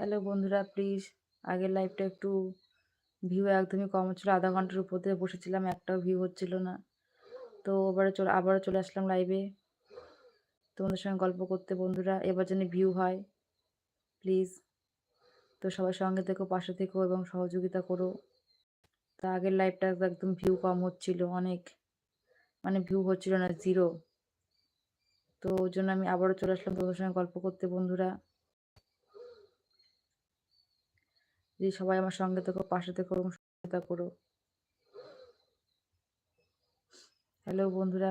Hello বন্ধুরা please আগের লাইভটা একটু ভিউ একদমই কম হচ্ছিল। আধা ঘণ্টার উপর দিয়ে বসেছিলাম, একটাও ভিউ হচ্ছিল না। তো এবারে চলে, আবারও চলে আসলাম লাইভে তোমাদের সঙ্গে গল্প করতে বন্ধুরা, এবার যেন ভিউ হয়। প্লিজ তো সবার সঙ্গে থেকো, পাশে থেকো এবং সহযোগিতা করো। তো আগের লাইভটা একদম ভিউ কম হচ্ছিল, অনেক মানে ভিউ হচ্ছিল না জিরো তো ওই জন্য আমি আবারও চলে আসলাম তোমাদের সঙ্গে গল্প করতে বন্ধুরা। যে সবাই আমার সঙ্গে থেকো পাশে থেকো এবং সহায়তা করো। হ্যালো বন্ধুরা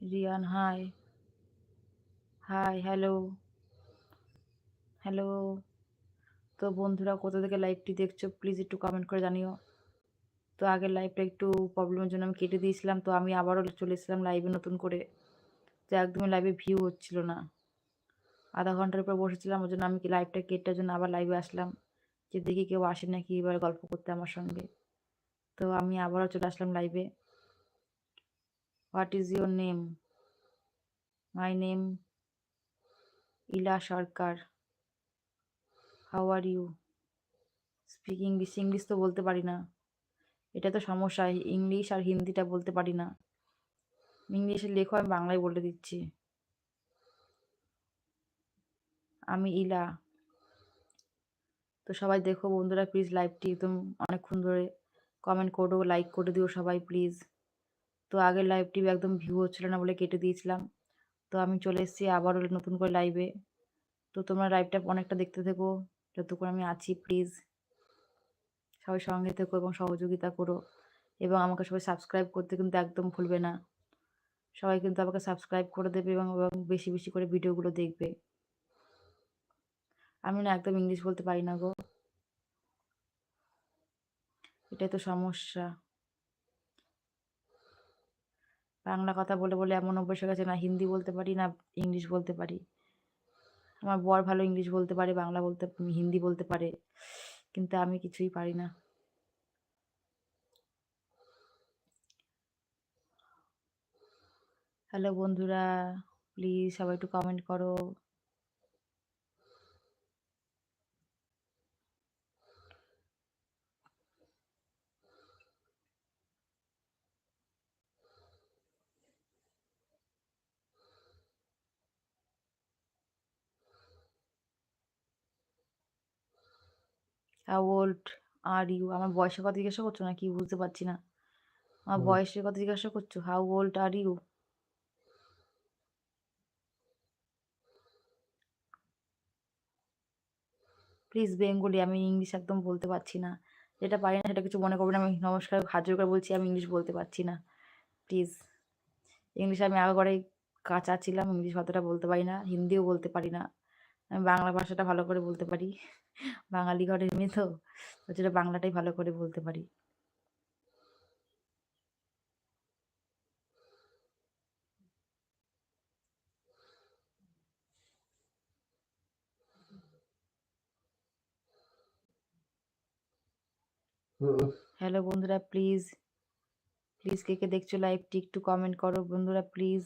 Riyan hi hi hello hello তো বন্ধুরা, কোথা থেকে লাইভটি দেখছ প্লিজ একটু কমেন্ট করে জানিও। তো আগের লাইভটা একটু প্রবলেমের জন্য আমি কেটে দিয়েছিলাম, তো আমি আবারও চলে এসেছিলাম লাইভে নতুন করে। তো একদমই লাইভে ভিউ হচ্ছিল না। আধা ঘণ্টার উপর বসেছিলাম, ওই জন্য আমি লাইভটা কেটার জন্য আবার লাইভে আসলাম। যে দেখি কেউ আসে নাকি, এবার গল্প করতে আমার সঙ্গে। তো আমি আবারও চলে আসলাম লাইভে what is your name my name Ila Sarkar how are you speak English English তো বলতে পারি না। এটা তো সমস্যা ইংলিশ আর হিন্দিটা বলতে পারি না। ইংলিশে লেখো আমি বাংলায় বলে দিচ্ছি। আমি ইলা। তো সবাই দেখো বন্ধুরা প্লিজ লাইভটি একদম অনেকক্ষণ ধরে। কমেন্ট করো লাইক করে দিও সবাই প্লিজ তো আগের লাইভটি একদম ভিউ হচ্ছিল না বলে কেটে দিয়েছিলাম। তো আমি চলে এসেছি আবারও নতুন করে লাইভে তো তোমরা লাইভটা অনেকটা দেখতে থেকো, যতক্ষণ আমি আছি প্লিজ সবাই সঙ্গে থেকো এবং সহযোগিতা করো এবং আমাকে সবাই সাবস্ক্রাইব করতে কিন্তু একদম ভুলবে না। সবাই কিন্তু আমাকে সাবস্ক্রাইব করে দেবে এবং বেশি বেশি করে ভিডিওগুলো দেখবে। আমি না একদম ইংলিশ বলতে পারি না গো। এটাই তো সমস্যা। বাংলা কথা বলে বলে এমন অভ্যাস হয়ে গেছে, না হিন্দি বলতে পারি, না ইংলিশ বলতে পারি। আমার বর ভালো ইংলিশ বলতে পারে, বাংলা বলতে, হিন্দি বলতে পারে, কিন্তু আমি কিছুই পারি না। হ্যালো বন্ধুরা প্লিজ সবাই একটু কমেন্ট করো। হাউ ওল্ড আর ইউ আমার বয়সের কথা জিজ্ঞাসা করছ না কি বুঝতে পারছি না। আমার বয়সের কথা জিজ্ঞাসা করছ? How old are you please Bengali আমি ইংলিশ একদম বলতে পারছি না। যেটা পারি না সেটা কিছু মনে করবেন আমি নমস্কার হাজির করে বলছি আমি ইংলিশ বলতে পারছি না। প্লিজ ইংলিশ আমি আগে কাঁচা ছিলাম। ইংলিশ অতটা বলতে পারি না। হিন্দিও বলতে পারি না। আমি বাংলা ভাষাটা ভালো করে বলতে পারি। বাঙালি ঘরের মেয়ে তো যেটা বাংলাটাই ভালো করে বলতে পারি। হ্যালো বন্ধুরা প্লিজ প্লিজ কে কে দেখছ লাইভটি একটু কমেন্ট করো। বন্ধুরা প্লিজ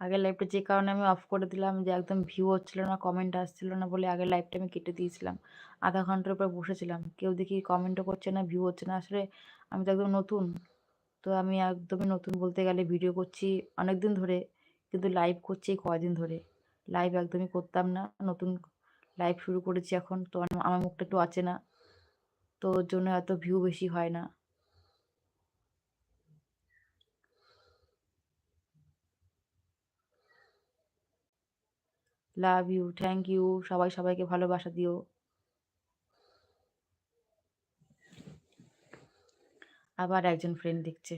আগের লাইভটা যে কারণে আমি অফ করে দিলাম, যে একদম ভিউ হচ্ছিল না কমেন্ট আসছিল না বলে আগের লাইভটা আমি কেটে দিয়েছিলাম। আধা ঘণ্টার উপর বসেছিলাম। কেউ দেখি কমেন্টও করছে না ভিউ হচ্ছে না। আসলে আমি তো একদম নতুন। তো আমি একদমই নতুন বলতে গেলে ভিডিও করছি অনেক দিন ধরে, কিন্তু লাইভ করছি এই কয়দিন ধরে? লাইভ একদমই করতাম না। নতুন লাইভ শুরু করেছি এখন। তো আমার মুখটা একটু আছে না। তো জন্য এত ভিউ বেশি হয় না। লাভ ইউ থ্যাংক ইউ সবাই সবাইকে ভালোবাসা দিও। আবার একজন ফ্রেন্ড দেখছে।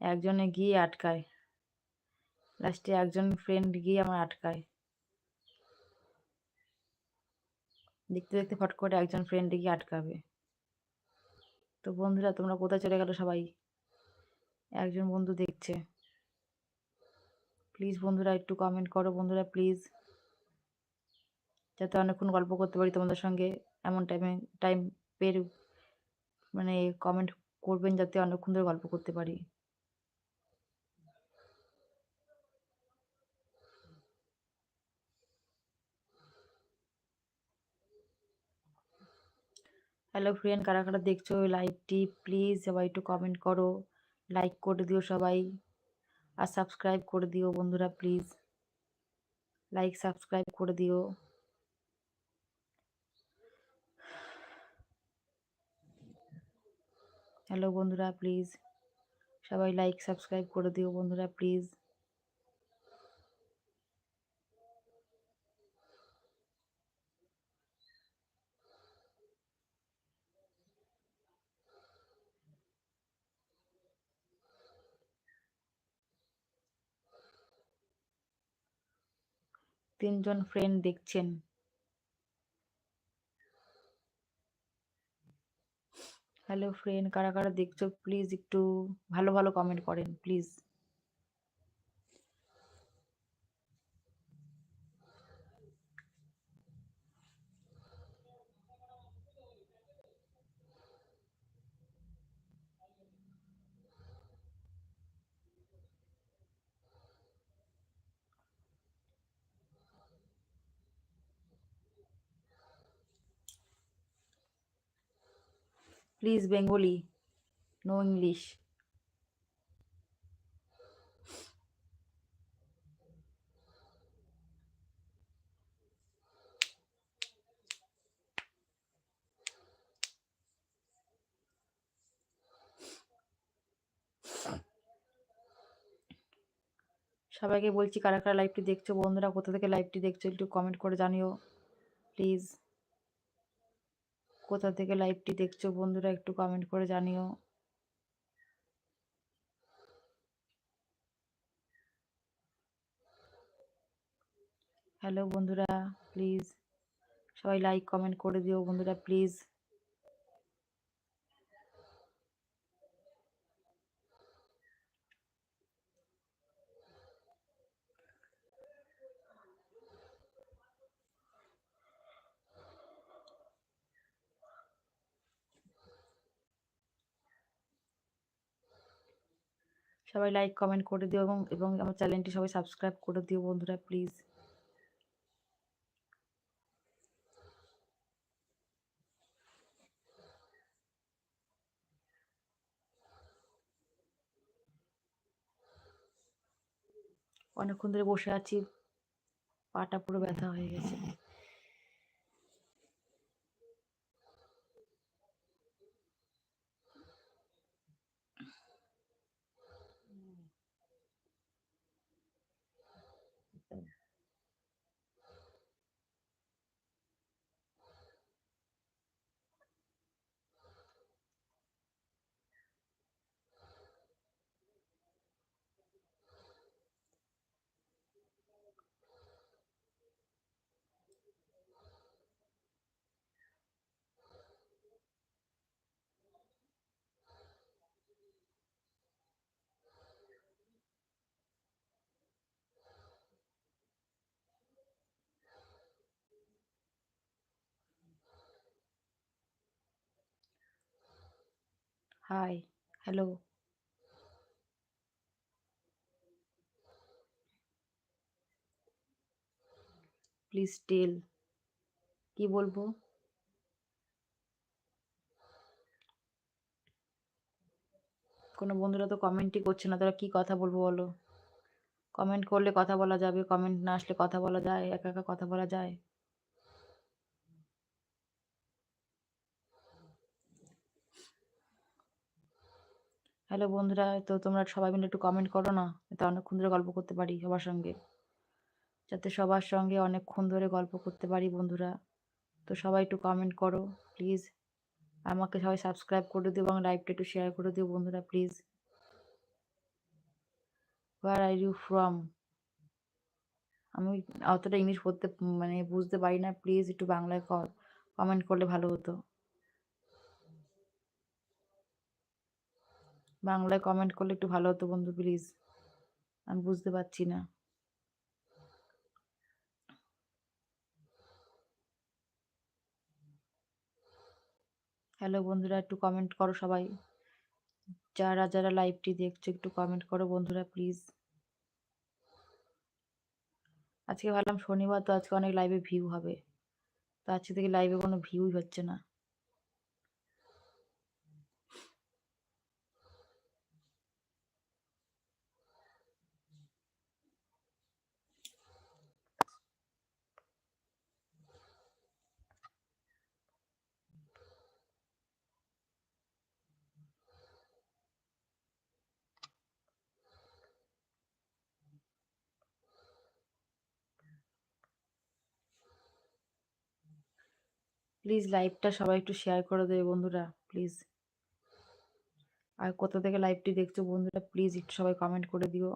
একজনে গিয়ে আটকায়। লাস্টে একজন ফ্রেন্ড গিয়ে আমার আটকায়। দেখতে দেখতে ফট করে একজন ফ্রেন্ড গিয়ে আটকাবে। তো বন্ধুরা, তোমরা কোথায় চলে গেল সবাই? একজন বন্ধু দেখছে। প্লিজ বন্ধুরা, একটু কমেন্ট করো বন্ধুরা প্লিজ যাতে অনেকক্ষণ গল্প করতে পারি তোমাদের সঙ্গে। এমন টাইমে টাইম পের মানে কমেন্ট করবেন যাতে অনেকক্ষণ ধরে গল্প করতে পারি। হ্যালো ফ্রেন্ড কারা কারা দেখছ লাইভটি প্লিজ সবাই একটু কমেন্ট করো। লাইক করে দিও সবাই। আর সাবস্ক্রাইব করে দিও বন্ধুরা প্লিজ লাইক সাবস্ক্রাইব করে দিও। হ্যালো বন্ধুরা প্লিজ সবাই লাইক সাবস্ক্রাইব করে দিও বন্ধুরা প্লিজ তিনজন ফ্রেন্ড দেখছেন। হ্যালো ফ্রেন্ড কারা কারা দেখছ? প্লিজ একটু ভালো ভালো কমেন্ট করেন please please Bengali no English সবাইকে বলছি, কারা কারা লাইভটি দেখছ? বন্ধুরা, কোথা থেকে লাইভটি দেখছ? একটু কমেন্ট করে জানিও প্লিজ কোথা থেকে লাইভটি দেখছ বন্ধুরা একটু কমেন্ট করে জানিও। হ্যালো বন্ধুরা প্লিজ সবাই লাইক কমেন্ট করে দিও বন্ধুরা প্লিজ সবাই লাইক কমেন্ট করে দিও এবং এবং আমার চ্যানেলটি সবাই সাবস্ক্রাইব করে দিও বন্ধুরা প্লিজ অনেকক্ষণ ধরে বসে আছি, পাটা পুরো ব্যথা হয়ে গেছে। High, hello. প্লিজ টেল, কি বলব? কোনো বন্ধুরা তো কমেন্টই করছে না, তারা কি কথা বলব বলো? কমেন্ট করলে কথা বলা যাবে কমেন্ট না আসলে কথা বলা যায়, একা একা কথা বলা যায়। হ্যালো বন্ধুরা, তো তোমরা সবাই মিলে একটু কমেন্ট করো না? এতে অনেকক্ষণ ধরে গল্প করতে পারি সবার সঙ্গে। যাতে সবার সঙ্গে অনেকক্ষণ ধরে গল্প করতে পারি বন্ধুরা। তো সবাই একটু কমেন্ট করো প্লিজ আমাকে সবাই সাবস্ক্রাইব করে দিও এবং লাইভটা একটু শেয়ার করে দিও বন্ধুরা please where are you from আমি অতটা ইংলিশ পড়তে মানে বুঝতে পারি না প্লিজ একটু বাংলায় কমেন্ট করলে ভালো হতো। বাংলায় কমেন্ট করলে একটু ভালো হতো বন্ধু প্লিজ আমি বুঝতে পারছি না। হ্যালো বন্ধুরা, একটু কমেন্ট করো সবাই। যারা যারা লাইভটি দেখছ, একটু কমেন্ট করো বন্ধুরা প্লিজ আজকে ভাবলাম শনিবার, তো আজকে অনেক লাইভে ভিউ হবে। তো আজকে থেকে লাইভে কোনো ভিউই হচ্ছে না। প্লিজ লাইভটা সবাই একটু শেয়ার করে দেবে বন্ধুরা প্লিজ আর কোথা থেকে লাইভটি দেখছ বন্ধুরা প্লিজ একটু সবাই কমেন্ট করে দিও।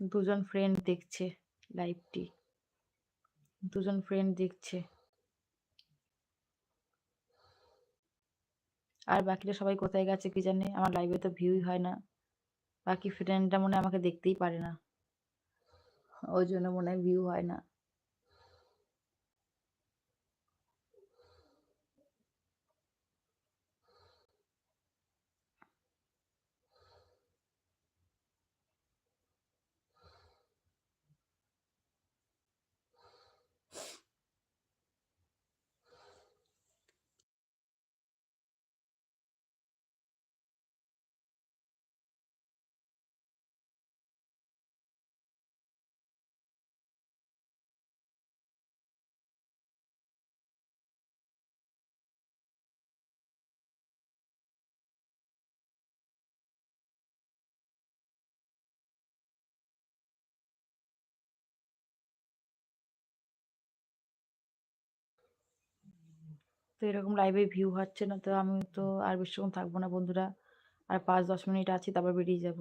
দুজন ফ্রেন্ড দেখছে লাইভটি দুজন ফ্রেন্ড দেখছে। আর বাকিরা সবাই কোথায় গেছে কি জানে? আমার লাইভে তো ভিউই হয় না। বাকি ফ্রেন্ডরা মনে আমাকে দেখতেই পারে না। ওই জন্য মনে হয় ভিউ হয় না। তো এরকম লাইভে ভিউ হচ্ছে না, তো আমি তো আর বেশিক্ষণ থাকব না বন্ধুরা। আর পাঁচ দশ মিনিট আছি, তারপর বেরিয়ে যাব।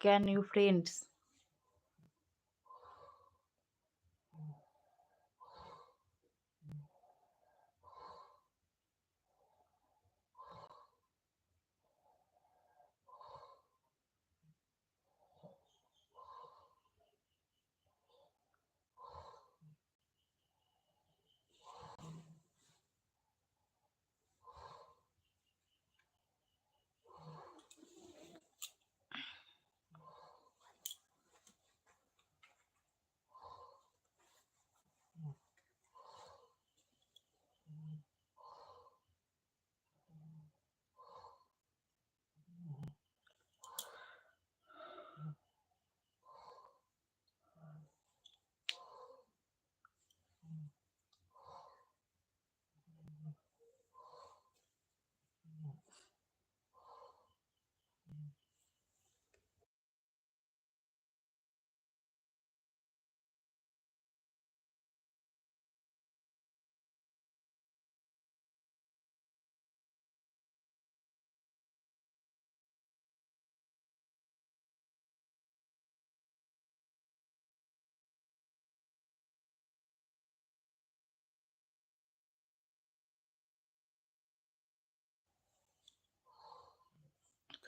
can you friends?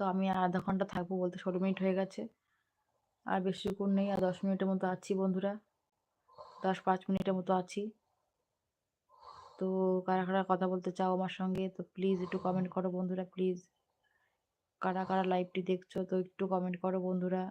তো আমি আর আধা ঘণ্টা থাকব বলতে ষোলো মিনিট হয়ে গেছে। আর বেশিক্ষণ নেই, আর দশ মিনিটের মতো আছি বন্ধুরা। দশ পাঁচ মিনিটের মতো আছি। তো কারা কারা কথা বলতে চাও আমার সঙ্গে, তো প্লিজ একটু কমেন্ট করো বন্ধুরা প্লিজ কারা কারা লাইভটি দেখছ, তো একটু কমেন্ট করো বন্ধুরা।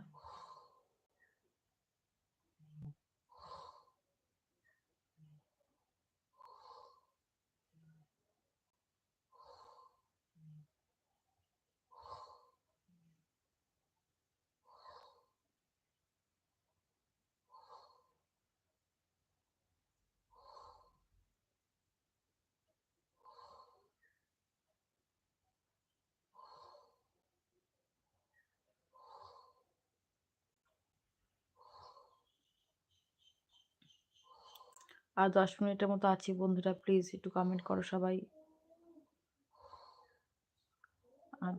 আর দশ মিনিটের মতো আছি বন্ধুরা প্লিজ একটু কমেন্ট করো সবাই আর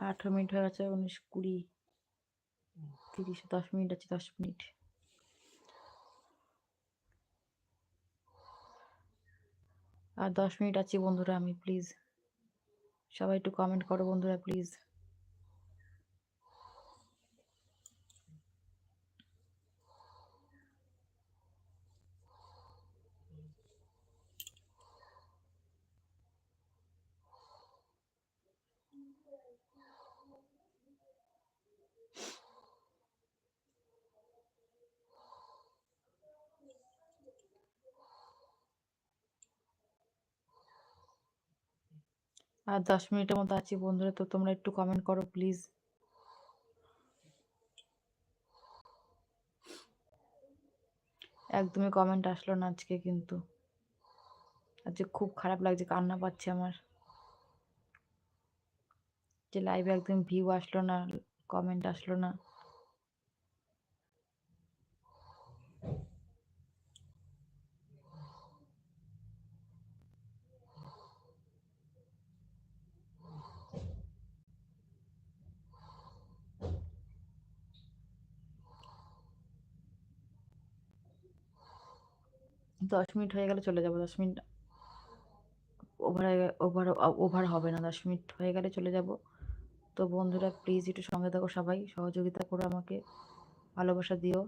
আঠারো মিনিট হয়ে গেছে উনিশ কুড়ি। তিরিশ দশ মিনিট আছে দশ মিনিট। আর দশ মিনিট আছি বন্ধুরা আমি প্লিজ সবাই একটু কমেন্ট করো বন্ধুরা প্লিজ আর দশ মিনিটের মতো আছি বন্ধুরা, তো তোমরা একটু কমেন্ট করো প্লিজ একদমই কমেন্ট আসলো না আজকে কিন্তু। আজকে খুব খারাপ লাগছে, কান্না পাচ্ছে আমার। যে লাইভে একদম ভিউ আসলো না। কমেন্ট আসলো না। দশ মিনিট হয়ে গেলে, চলে যাব দশ মিনিট। ওভার ওভার ওভার হবে না, দশ মিনিট হয়ে গেলে চলে যাব। তো বন্ধুরা প্লিজ একটু সঙ্গে থাকো সবাই সহযোগিতা করো আমাকে ভালোবাসা দিও।